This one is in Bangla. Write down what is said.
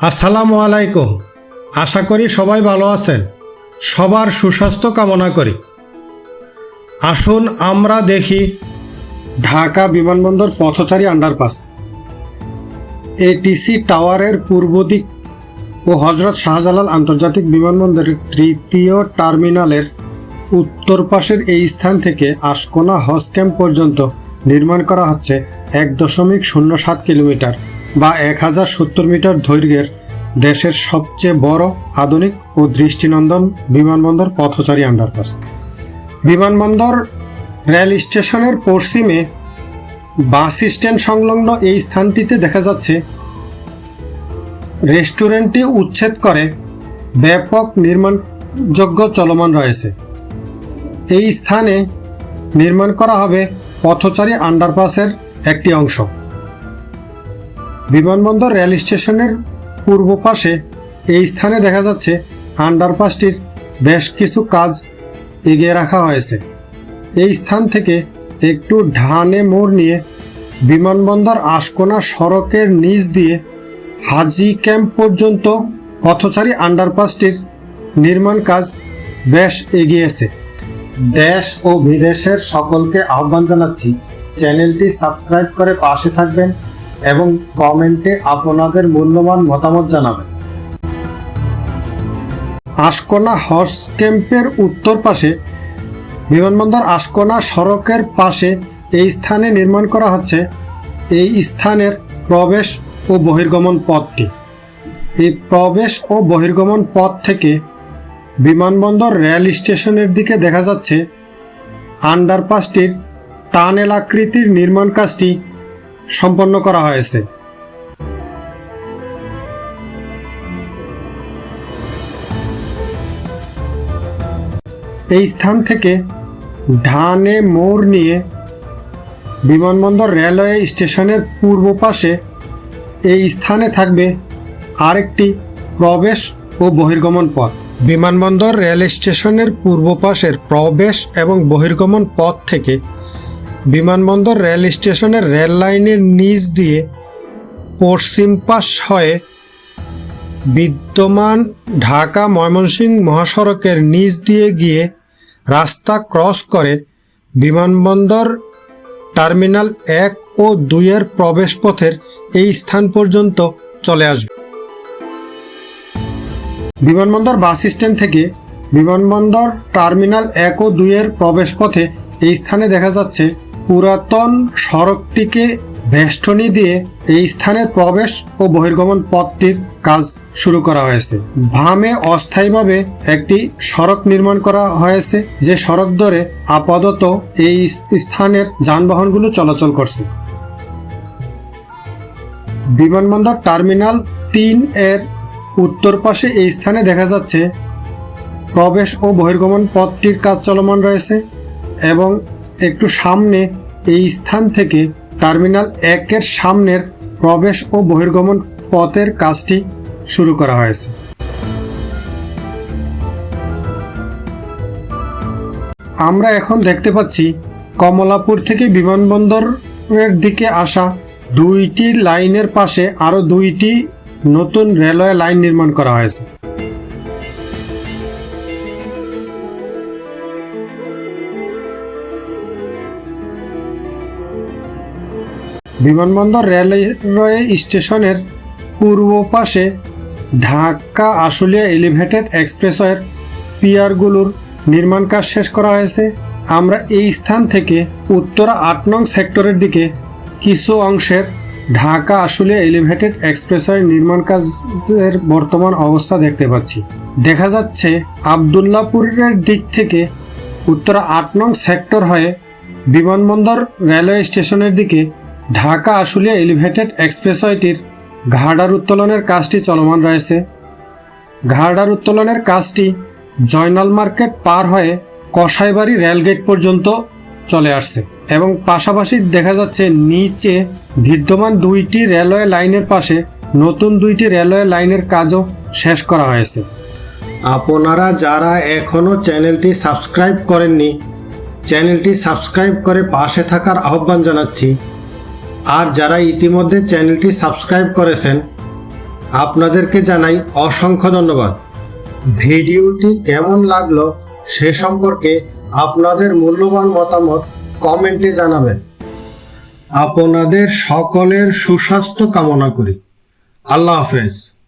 আসসালামু আলাইকুম। আশা করি সবাই ভালো আছেন। সবার সুস্বাস্থ্য কামনা করি। আসুন আমরা দেখি ঢাকা বিমানবন্দর পথচারী আন্ডারপাস। এটিসি টাওয়ারের পূর্ব দিক ও হজরত শাহজালাল আন্তর্জাতিক বিমানবন্দরের তৃতীয় টার্মিনালের উত্তর পাশের এই স্থান থেকে আশকোনা হজ ক্যাম্প পর্যন্ত নির্মাণ করা হচ্ছে এক দশমিক শূন্য সাত কিলোমিটার। বা এক হাজার সত্তর মিটার দৈর্ঘ্যের দেশের সবচেয়ে বড় আধুনিক ও দৃষ্টিনন্দন বিমানবন্দর পথচারী আন্ডারপাস। বিমানবন্দর রেল স্টেশনের পশ্চিমে বাস স্ট্যান্ড সংলগ্ন এই স্থানটিতে দেখা যাচ্ছে, রেস্টুরেন্টটি উচ্ছেদ করে ব্যাপক নির্মাণযোগ্য চলমান রয়েছে। এই স্থানে নির্মাণ করা হবে পথচারী আন্ডারপাসের একটি অংশ। বিমানবন্দর রেল স্টেশনের পূর্ব পাশে এই স্থানে দেখা যাচ্ছে আন্ডারপাসটির বেশ কিছু কাজ এগিয়ে রাখা হয়েছে। এই স্থান থেকে একটু ঢানে মোড় নিয়ে বিমানবন্দর আশকোনা সড়কের নিচ দিয়ে হাজি ক্যাম্প পর্যন্ত পথচারী আন্ডারপাসটির নির্মাণ কাজ বেশ এগিয়েছে। দেশ ও বিদেশের সকলকে আহ্বান জানাচ্ছি, চ্যানেলটি সাবস্ক্রাইব করে পাশে থাকবেন। এবং কমেন্টে আপনাদের মূল্যবান মতামত জানাবেন। আশকোনা হর্স ক্যাম্পের উত্তর পাশে, বিমানবন্দর আশকোনা সড়কের পাশে এই স্থানে নির্মাণ করা হচ্ছে এই স্থানের প্রবেশ ও বহির্গমন পথটি। এই প্রবেশ ও বহির্গমন পথ থেকে বিমানবন্দর রেল স্টেশনের দিকে দেখা যাচ্ছে আন্ডারপাসটির টানেল আকৃতির নির্মাণ কাজটি সম্পন্ন করা হয়েছে। এই স্থান থেকে ঢানে মোড় নিয়ে বিমানবন্দর রেলওয়ে স্টেশনের পূর্ব পাশে এই স্থানে থাকবে আরেকটি প্রবেশ ও বহির্গমন পথ। বিমানবন্দর রেল স্টেশনের পূর্ব পাশের প্রবেশ এবং বহির্গমন পথ থেকে বিমানবন্দর রেল স্টেশনের রেল লাইনের নিচ দিয়ে পশ্চিম পাশ হয়ে বিদ্যমান ঢাকা ময়মনসিংহ মহাসড়কের নিচ দিয়ে গিয়ে রাস্তা ক্রস করে বিমানবন্দর টার্মিনাল এক ও দুইয়ের প্রবেশ পথের এই স্থান পর্যন্ত চলে আসবে। বিমানবন্দর বাস স্ট্যান্ড থেকে বিমানবন্দর টার্মিনাল এক ও দুইয়ের প্রবেশ পথে এই স্থানে দেখা যাচ্ছে পুরাতন সড়কটিকে বেষ্টনী দিয়ে এই স্থানের প্রবেশ ও বহির্গমন পথটির কাজ শুরু করা হয়েছে। ভামে অস্থায়ীভাবে একটি সড়ক নির্মাণ করা হয়েছে, যে সড়ক ধরে আপাতত এই স্থানের যানবাহনগুলো চলাচল করছে। বিমানবন্দর টার্মিনাল তিন এর উত্তর পাশে এই স্থানে দেখা যাচ্ছে, প্রবেশ ও বহির্গমন পথটির কাজ চলমান রয়েছে এবং একটু সামনে, এই স্থান থেকে টার্মিনাল একের সামনের প্রবেশ ও বহির্গমন পথের কাজটি শুরু করা হয়েছে। আমরা এখন দেখতে পাচ্ছি, কমলাপুর থেকে বিমানবন্দরের দিকে আসা দুইটি লাইনের পাশে আরও দুইটি নতুন রেলওয়ে লাইন নির্মাণ করা হয়েছে। বিমানবন্দর রেলওয়ে স্টেশনের পূর্ব পাশে ঢাকা আশুলিয়া এলিভেটেড এক্সপ্রেসওয়ের পিয়ারগুলোর নির্মাণ কাজ শেষ করা হয়েছে। আমরা এই স্থান থেকে উত্তরা আট নং সেক্টরের দিকে কিছু অংশের ঢাকা আশুলিয়া এলিভেটেড এক্সপ্রেসওয়ে নির্মাণ কাজের বর্তমান অবস্থা দেখতে পাচ্ছি। দেখা যাচ্ছে আবদুল্লাপুরের দিক থেকে উত্তরা আট নং সেক্টর হয়ে বিমানবন্দর রেলওয়ে স্টেশনের দিকে ঢাকা আশুলিয়া এলিভেটেড এক্সপ্রেসওয়েটির ঘাড়ার উত্তোলনের কাজটি চলমান রয়েছে। ঘাড়ার উত্তোলনের কাজটি জয়নাল মার্কেট পার হয়ে কসাইবাড়ি রেলগেট পর্যন্ত চলে আসছে এবং পাশাপাশি দেখা যাচ্ছে নিচে বিদ্যমান দুইটি রেলওয়ে লাইনের পাশে নতুন দুইটি রেলওয়ে লাইনের কাজও শেষ করা হয়েছে। আপনারা যারা এখনও চ্যানেলটি সাবস্ক্রাইব করেননি, চ্যানেলটি সাবস্ক্রাইব করে পাশে থাকার আহ্বান জানাচ্ছি। আর যারা ইতিমধ্যে চ্যানেলটি সাবস্ক্রাইব করেছেন, আপনাদেরকে জানাই অসংখ্য ধন্যবাদ। ভিডিওটি কেমন লাগল সে সম্পর্কে আপনাদের মূল্যবান মতামত কমেন্টে জানাবেন। আপনাদের সকলের সুস্বাস্থ্য কামনা করি। আল্লাহ হাফেজ।